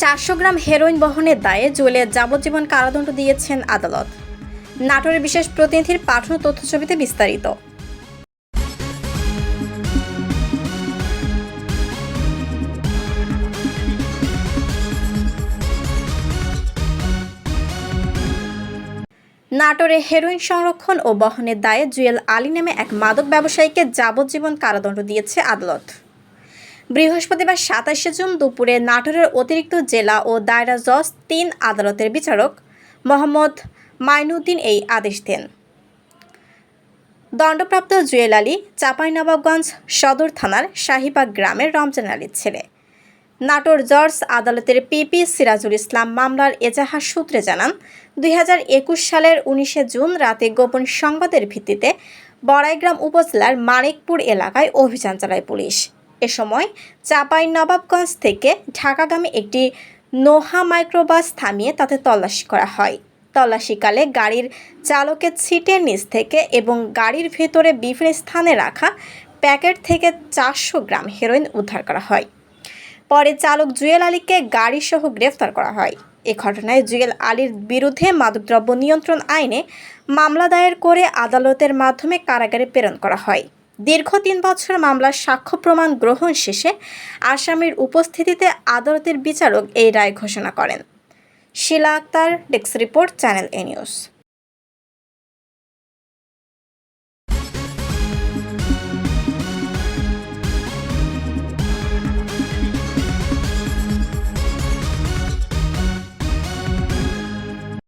চারশো গ্রাম হেরোইন বহনের দায়ে জুয়েলের যাবজ্জীবন কারাদণ্ড দিয়েছেন আদালত। নাটোরের বিশেষ প্রতিনিধির পাঠানো তথ্যছবিতে বিস্তারিত। নাটোরে হেরোইন সংরক্ষণ ও বহনের দায়ে জুয়েল আলী নামে এক মাদক ব্যবসায়ীকে যাবজ্জীবন কারাদণ্ড দিয়েছে আদালত। বৃহস্পতিবার সাতাশে জুন দুপুরে নাটোরের অতিরিক্ত জেলা ও দায়রা জজ তিন আদালতের বিচারক মোহাম্মদ মাইনুদ্দিন এই আদেশ দেন। দণ্ডপ্রাপ্ত জুয়েল আলী চাঁপাইনবাবগঞ্জ সদর থানার শাহিবাগ গ্রামের রমজান আলীর ছেলে। নাটোর জর্জ আদালতের পিপি সিরাজুল ইসলাম মামলার এজাহার সূত্রে জানান, দুই হাজার একুশ সালের উনিশে জুন রাতে গোপন সংবাদের ভিত্তিতে বড়াইগ্রাম উপজেলার মানিকপুর এলাকায় অভিযান চালায় পুলিশ। এ সময় চাপাই নবাবগঞ্জ থেকে ঢাকাগামী একটি নোহা মাইক্রোবাস থামিয়ে তাতে তল্লাশি করা হয়। তল্লাশিকালে গাড়ির চালকের সিটের নিচ থেকে এবং গাড়ির ভেতরে বিভিন্ন স্থানে রাখা প্যাকেট থেকে চারশো গ্রাম হেরোইন উদ্ধার করা হয়। পরে চালক জুয়েল আলীকে গাড়িসহ গ্রেফতার করা হয়। এ ঘটনায় জুয়েল আলীর বিরুদ্ধে মাদকদ্রব্য নিয়ন্ত্রণ আইনে মামলা দায়ের করে আদালতের মাধ্যমে কারাগারে প্রেরণ করা হয়। দীর্ঘ তিন বছর মামলার সাক্ষ্য প্রমাণ গ্রহণ শেষে আসামির উপস্থিতিতে আদালতের বিচারক এই রায় ঘোষণা করেন। Shila Akter, desk report, channel A news.